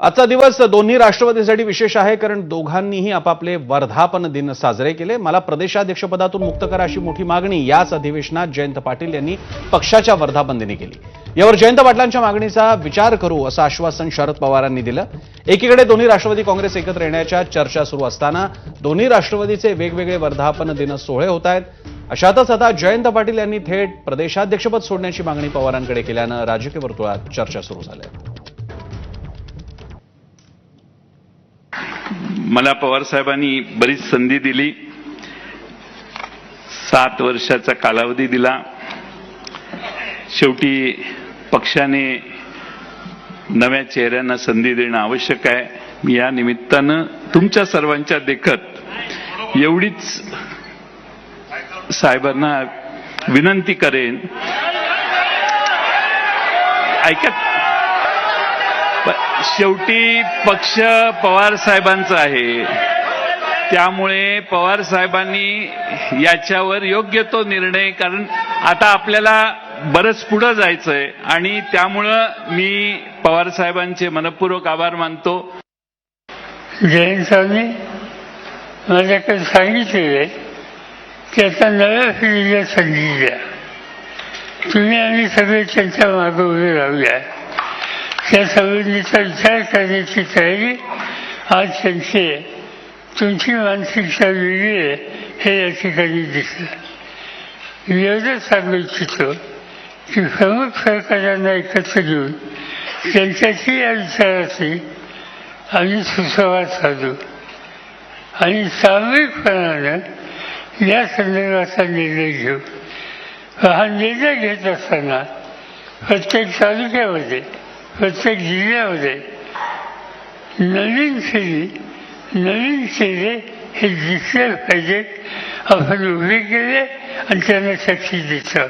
आजचा दिवस दोन्ही राष्ट्रवादीसाठी विशेष आहे कारण दोघांनीही आपापले वर्धापन दिन साजरे केले. मला प्रदेशाध्यक्षपदातून मुक्त करा अशी मोठी मागणी याच अधिवेशनात जयंत पाटील यांनी पक्षाच्या वर्धापन दिनी केली. यावर जयंत पाटलांच्या मागणीचा विचार करू असं आश्वासन शरद पवारांनी दिलं. एकीकडे दोन्ही राष्ट्रवादी काँग्रेस एकत्र येण्याच्या चर्चा सुरू असताना दोन्ही राष्ट्रवादीचे वेगवेगळे वर्धापन दिन सोहळे होत आहेत. अशातच आता जयंत पाटील यांनी थेट प्रदेशाध्यक्षपद सोडण्याची मागणी पवारांकडे केल्यानं राजकीय वर्तुळात चर्चा सुरू झाल्या मला पवार साहेबांनी बरीच संधी दिली. सात वर्षाचा कालावधी दिला. शेवटी पक्षाने नव्या चेहऱ्यांना संधी देणं आवश्यक आहे. मी या निमित्तानं तुमच्या सर्वांच्या देखत एवढीच साहेबांना विनंती करेन. ऐकत शेवटी पक्ष पवार साहेबांचा आहे. त्यामुळे पवार साहेबांनी याच्यावर योग्य तो निर्णय कारण आता आपल्याला बरंच पुढं जायचंय. आणि त्यामुळं मी पवार साहेबांचे मनपूर्वक आभार मानतो. जयंत साहेबांनी माझ्याकडे सांगितलेलं आहे की आता नव्या पिढीला संधी द्या. तुम्ही आणि सगळे त्यांच्या मागे उभे राहूया. त्या संवेदनेचा विचार करण्याची तयारी आज त्यांची आहे तुमची मानसिकता वेगळी आहे हे या ठिकाणी दिसलं. मी एवढंच सांगू इच्छितो की प्रमुख सहकार्यांना एकत्र घेऊन त्यांच्याशी या विचाराशी आम्ही सुसंवाद साधू. आणि सामूहिकपणानं या संदर्भाचा निर्णय घेऊ. हा निर्णय घेत असताना प्रत्येक तालुक्यामध्ये प्रत्येक जिल्ह्यामध्ये नवीन पिढी नवीन चेहरे हे दिसले पाहिजेत. आपण उभे केले आणि त्यांना साक्षी दिसतात